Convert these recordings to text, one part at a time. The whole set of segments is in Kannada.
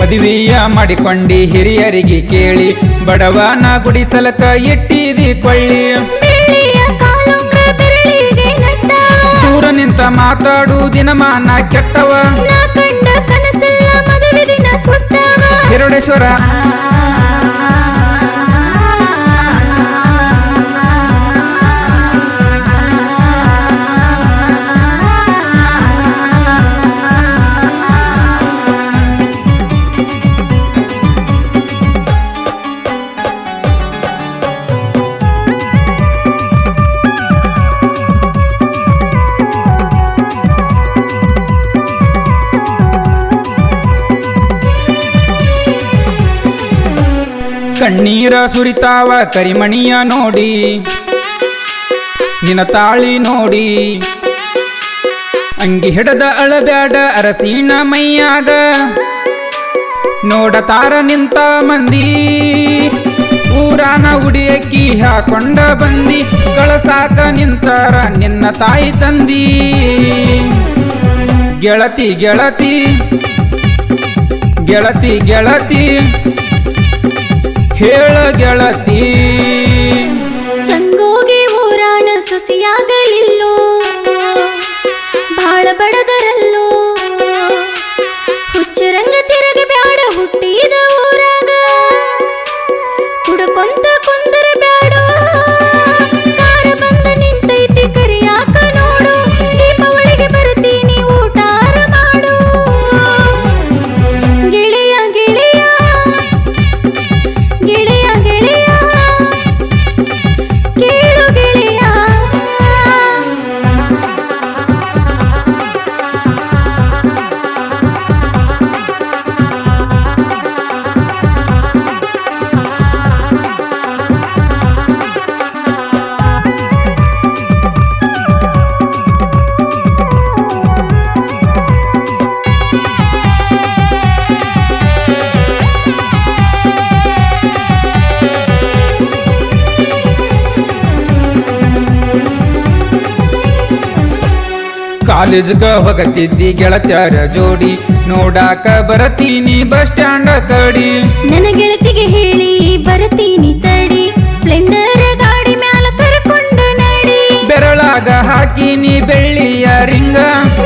ಮದುವೆಯ ಮಾಡಿಕೊಂಡಿ ಹಿರಿಯರಿಗೆ ಕೇಳಿ ಬಡವನ ಗುಡಿಸಲಕ ಇಟ್ಟಿದಿ ಕೊಳ್ಳಿ. ದೂರ ನಿಂತ ಮಾತಾಡು ದಿನಮಾನ ಕೆಟ್ಟವ. ಹಿರುಡೇಶ್ವರ. ಕಣ್ಣೀರ ಸುರಿತಾವ ಕರಿಮಣಿಯ ನೋಡಿ. ನಿನ ತಾಳಿ ನೋಡಿ. ಅಂಗಿ ಹಿಡದ ಅಳಬ್ಯಾಡ ಅರಸೀಣ ಮೈಯಾಗ. ನೋಡತಾರ ನಿಂತ ಮಂದಿ. ಊರಾನ ಉಡಿಯಕ್ಕಿ ಹಾಕೊಂಡ ಬಂದಿ. ಕಳಸಾಕ ನಿಂತಾರ ನಿನ್ನ ತಾಯಿ ತಂದಿ. ಗೆಳತಿ ಗೆಳತಿ. ಗೆಳತಿ ಗೆಳತಿ. ಹೇಳ ಗೆಳತಿ. ಕಾಲೇಜ್ಗ ಹೋಗತಿದ್ದಿ ಗೆಳತ್ಯಾರ ಜೋಡಿ. ನೋಡಾಕ ಬರತೀನಿ ಬಸ್ ಸ್ಟ್ಯಾಂಡ್ ಕಡಿ. ನನ್ನ ಗೆಳತಿಗೆ ಹೇಳಿ ಬರತೀನಿ ತಡಿ. ಸ್ಪ್ಲೆಂಡರ್ ಗಾಡಿ ಮ್ಯಾಲ ಕರ್ಕೊಂಡು ನಡಿ. ಬೆರಳಾಗ ಹಾಕಿನಿ ಬೆಳ್ಳಿಯ ರಿಂಗ.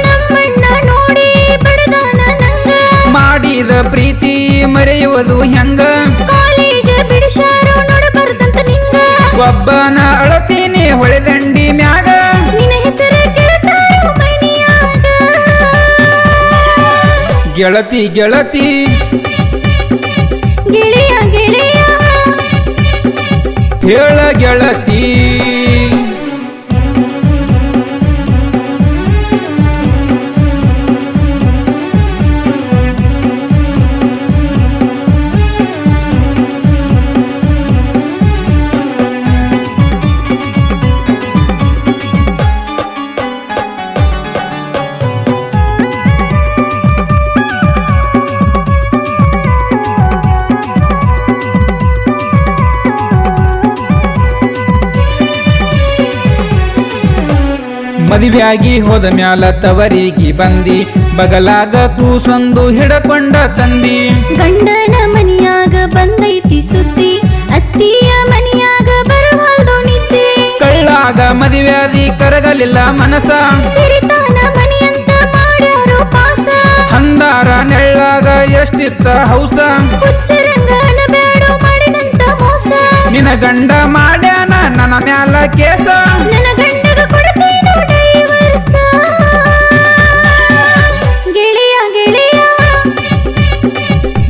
ನಮ್ಮಣ್ಣ ನೋಡಿ ಬಡದಾನ ನಂಗ. ಮಾಡಿದ ಪ್ರೀತಿ ಮರೆಯುವುದು ಹೆಂಗ? ಕಾಲೇಜ್ ಬಿಡಿಸಾರು ನೋಡಬಾರ್ದಂತ ನಿಂಗ. ಒಬ್ಬನ ಅಳತೀನಿ ಗೆಳತಿ ಗೆಳತಿ. ಗೆಳೆಯ ಗೆಳೆಯ. ಹೇಳ ಗೆಳತಿ. ಮದುವೆಯಾಗಿ ಹೋದ ಮ್ಯಾಲ ತವರಿಗೆ ಬಂದಿ ಬಗಲಾಗ ಕೂಸೊಂದು ಹಿಡಕೊಂಡ ತಂದಿ. ಗಂಡನ ಮನಿಯಾಗ ಬಂದೈತಿ ಸುದ್ದಿ ಅತ್ತಿಯ ಮನಿಯಾಗ ಬರವಾಲ್ದು ನಿದ್ದೆ. ಕಳ್ಳಾಗ ಮದುವೆಯಾದಿ ಕರಗಲಿಲ್ಲ ಮನಸ. ಸಿರಿತಾನ ಮನಿಯಂತ ಮಾಡ್ಯಾರೋ ಪಾಸ. ಹಂದಾರ ನೆಳ್ಳಾಗ ಎಷ್ಟಿತ್ತ ಹೌಸ. ಹುಚ್ಚರಂಗನ ಬೇಡೋ ಮಾಡಿನಂತ ಮೋಸ. ನಿನ ಗಂಡ ಮಾಡ್ಯಾನ ನನ್ನ ಮ್ಯಾಲ ಕೇಸ. ನನ್ನ ಗಂಡಗ ಕೊಡ್ತೀನೋ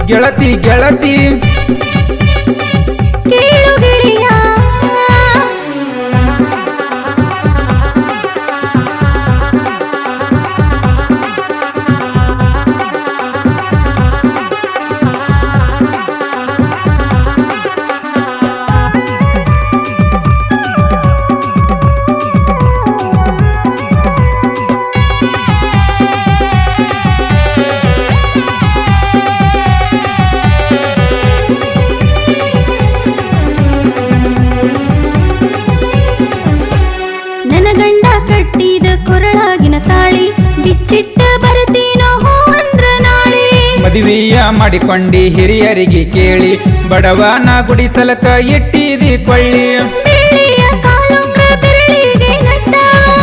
ಗೆಳತಿ ಗೆಳತಿ. ಮದುವೆಯ ಮಾಡಿಕೊಂಡಿ ಹಿರಿಯರಿಗೆ ಕೇಳಿ ಬಡವನ ಗುಡಿಸಲಕ ಇಟ್ಟಿದಿ ಕೊಳ್ಳಿ.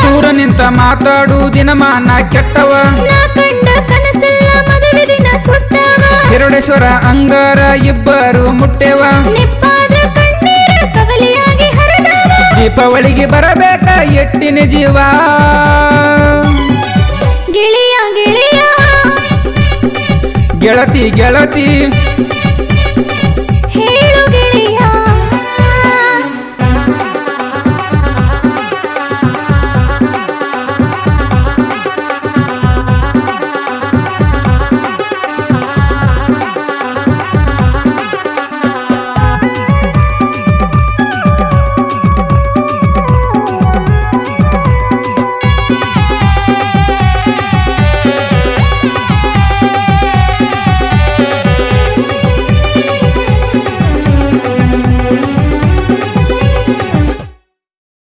ದೂರ ನಿಂತ ಮಾತಾಡು ದಿನಮಾನ ಕೆಟ್ಟವ. ಹಿರುಡೇಶ್ವರ ಅಂಗಾರ ಇಬ್ಬರು ಮುಟ್ಟೆವ. ದೀಪಾವಳಿಗೆ ಬರಬೇಕ ಎಟ್ಟಿನ ಜೀವ. ಗೆಳತಿ ಗೆಳತಿ.